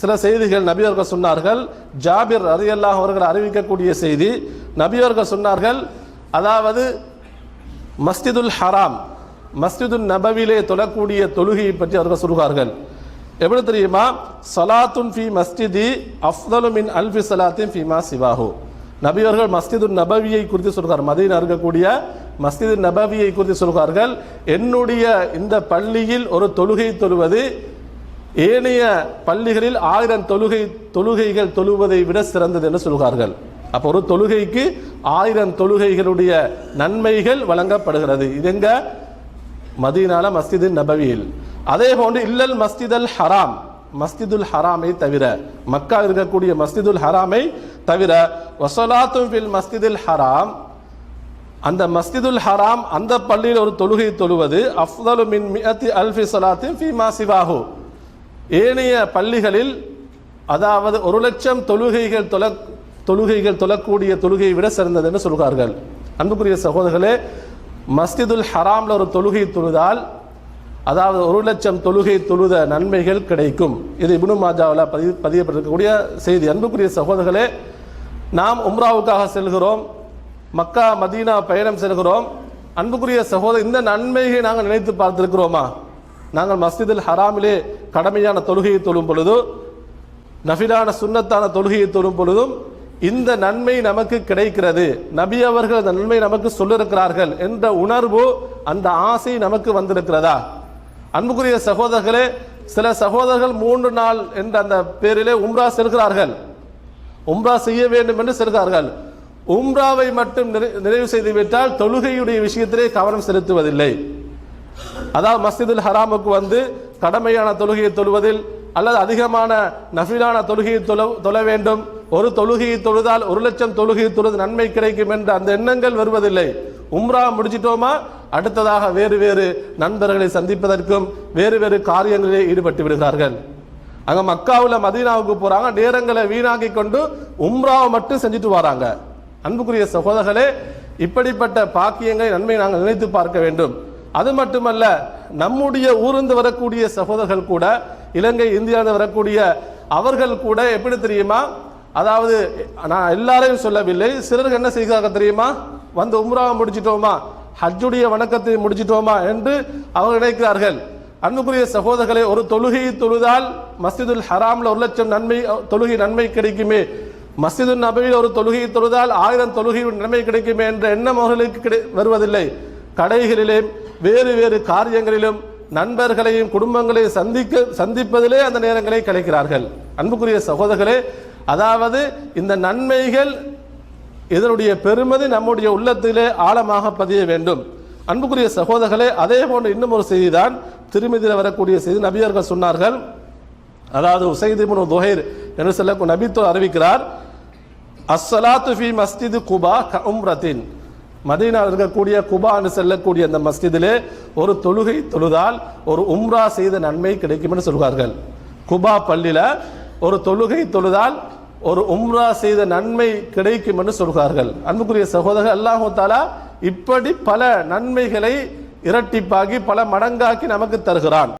சில செய்திகள் நபியர்கள் சொன்னார்கள். ஜாபிர் ரலியல்லாஹு அவர்கள் அறிவிக்கக்கூடிய செய்தி நபியர்கள் சொன்னார்கள் அதாவது மஸ்ஜிதுல் ஹராம் மஸ்ஜிதுல் நபவிலே தொழக்கூடிய தொழுகையை பற்றி அவர்கள் சொல்கிறார்கள் எப்படி தெரியுமா? சலாத்துன் ஃபி மஸ்ஜிதி அஃதலு மின் அல்ஃபி சலாத்தின் ஃபீமா சிவாஹு. நபி அவர்கள் நபவியை குறித்து சொல்கிறார் மதியில் இருக்கக்கூடிய மஸ்ஜிது நபவியை குறித்து சொல்கிறார்கள் என்னுடைய இந்த பள்ளியில் ஒரு தொழுகை தொழுவது ஏனைய பள்ளிகளில் ஆயிரம் தொழுகை தொழுகைகள் தொழுவதை விட சிறந்தது என்று சொல்கிறார்கள் அப்போ ஒரு தொழுகைக்கு ஆயிரம் தொழுகைகளுடைய நன்மைகள் வழங்கப்படுகிறது. இது எங்க? மதீனால மஸ்ஜிது நபவியில். அதே போன்று இல்லல் மஸ்ஜிதல் ஹராம். மஸ்ஜிதுல் ஹராமை தவிர மக்கா இருக்கக்கூடிய மஸ்ஜிதுல் ஹராமை தவிர வசலாத்தும் ஃபில் மஸ்ஜிதுல் ஹராம். அந்த மஸ்ஜிதுல் ஹராம் அந்த பள்ளியில் ஒரு தொழுகை தொழுவது அஃதலு மின் மியத்தி அல்ஃபி சலாத்தின் ஃபீமா சிவாஹு. ஏனைய பள்ளிகளில் அதாவது ஒரு லட்சம் தொழுகைகள் தொல தொழுகைகள் தொழக்கூடிய தொழுகையை விட சிறந்தது என்று சொல்கிறார்கள். அன்புக்குரிய சகோதரர்களே மஸ்ஜிதுல் ஹராம்ல ஒரு தொழுகை தொழுதால் அதாவது ஒரு லட்சம் தொழுகை தொழுத நன்மைகள் கிடைக்கும். இது இபுனு மாஜாவில் பதிவு பதியப்பட்டிருக்கக்கூடிய செய்தி. அன்புக்குரிய சகோதரர்களே நாம் உம்ராவுக்காக செல்கிறோம் மக்கா மதீனா பயணம் செல்கிறோம். அன்புக்குரிய சகோதரர் இந்த நன்மையை நாங்கள் நினைத்து பார்த்திருக்கிறோமா? நாங்கள் மஸ்ஜிதில் ஹராமிலே கடமையான தொழுகையை தொழும் பொழுதும் நஃபிலான சுன்னத்தான தொழுகையை தொழும் பொழுதும் இந்த நன்மை நமக்கு கிடைக்கிறது. நபி அவர்கள் அந்த நன்மை நமக்கு சொல்லிருக்கிறார்கள் என்ற உணர்வு அந்த ஆசை நமக்கு வந்திருக்கிறதா? அன்புக்குரிய சகோதரர்களே சில சகோதரர்கள் மூன்று நாள் என்ற அந்த பேரிலே உம்ரா செல்கிறார்கள். உம்ரா செய்ய வேண்டும் என்று செல்கிறார்கள். உம்ராவை மட்டும் நிறை- நிறைவு செய்துவிட்டால் தொழுகையுடைய விஷயத்திலே கவனம் செலுத்துவதில்லை. அதாவது மஸ்ஜிதுல் ஹராமுக்கு வந்து கடமையான தொழுகையை தொழுவதில் அல்லது அதிகமான நஃபிலான தொழுகையை தொழ தொழ வேண்டும். ஒரு தொழுகையை தொழுதால் ஒரு லட்சம் தொழுகையை தொழுது நன்மை கிடைக்கும் என்ற அந்த எண்ணங்கள் வருவதில்லை. உம்ரா முடிச்சிட்டோமா? அடுத்ததாக வேறு வேறு நண்பர்களை சந்திப்பதற்கும் வேறு வேறு காரியங்களிலே ஈடுபட்டு விடுகிறார்கள். அங்கே மக்காவில் மதீனாவுக்கு போகிறாங்க நேரங்களை வீணாக்கி கொண்டு உம்ராவை மட்டும் செஞ்சுட்டு வராங்க. அன்புக்குரிய சகோதரர்களே இப்படிப்பட்ட பாக்கியங்களை நன்மை நாங்கள் நினைத்து பார்க்க வேண்டும். அது மட்டுமல்ல நம்முடைய ஊர்ந்து வரக்கூடிய சகோதரர்கள் கூட இலங்கை இந்தியாவில் வரக்கூடிய அவர்கள் கூட எப்படி தெரியுமா? அதாவது நான் எல்லாரையும் சொல்லவில்லை. சிலருக்கு என்ன செய்கிறாங்க தெரியுமா? வந்து உம்ராவை முடிச்சிட்டோமா? ஹஜ்ஜுடைய வணக்கத்தை முடிச்சிட்டோமா என்று அவர்கள் நினைக்கிறார்கள். அன்புக்குரிய சகோதரர்களை ஒரு தொழுகையை தொழுதால் மஸ்ஜிதுல் ஹராம்ல ஒரு லட்சம் நன்மை தொழுகை நன்மை கிடைக்குமே. மஸ்ஜிது நபையில் ஒரு தொழுகையை தொழுதால் ஆயிரம் தொழுகை நன்மை கிடைக்குமே என்ற எண்ணம் அவர்களுக்கு கிடை- வருவதில்லை. கடைகளிலே வேறு வேறு காரியங்களிலும் நண்பர்களையும் குடும்பங்களையும் சந்திக்க சந்திப்பதிலே அந்த நேரங்களை கழிக்கிறார்கள் அன்புக்குரிய சகோதரர்களே அதாவது இந்த நன்மைகள் இதனுடைய பெருமதி நம்முடைய உள்ளத்திலே ஆழமாக பதிய வேண்டும். அன்புக்குரிய சகோதரர்களே அதே போன்று இன்னும் ஒரு செய்திதான் திருமதியில் வரக்கூடிய செய்தி. நபியர்கள் சொன்னார்கள் அதாவது உசைது துஹைர் என்று சொல்ல நபித்து அறிவிக்கிறார் அஸ்ஸலாத்து ஃபி மஸ்ஜிது குபா க உம்ரத்தின். மதீனா இருக்கக்கூடிய குபான்னு செல்லக்கூடிய அந்த மஸ்ஜிதிலே ஒரு தொழுகை தொழுதால் ஒரு உம்ரா செய்த நன்மை கிடைக்கும் என்று சொல்வார்கள். குபா பள்ளியில் ஒரு தொழுகை தொழுதால் ஒரு உம்ரா செய்த நன்மை கிடைக்கும் என்று சொல்கிறார்கள் அன்புக்குரிய சகோதரர் அல்லாஹு தாலா இப்படி பல நன்மைகளை இரட்டிப்பாகி பல மடங்காக்கி நமக்கு தருகிறான்.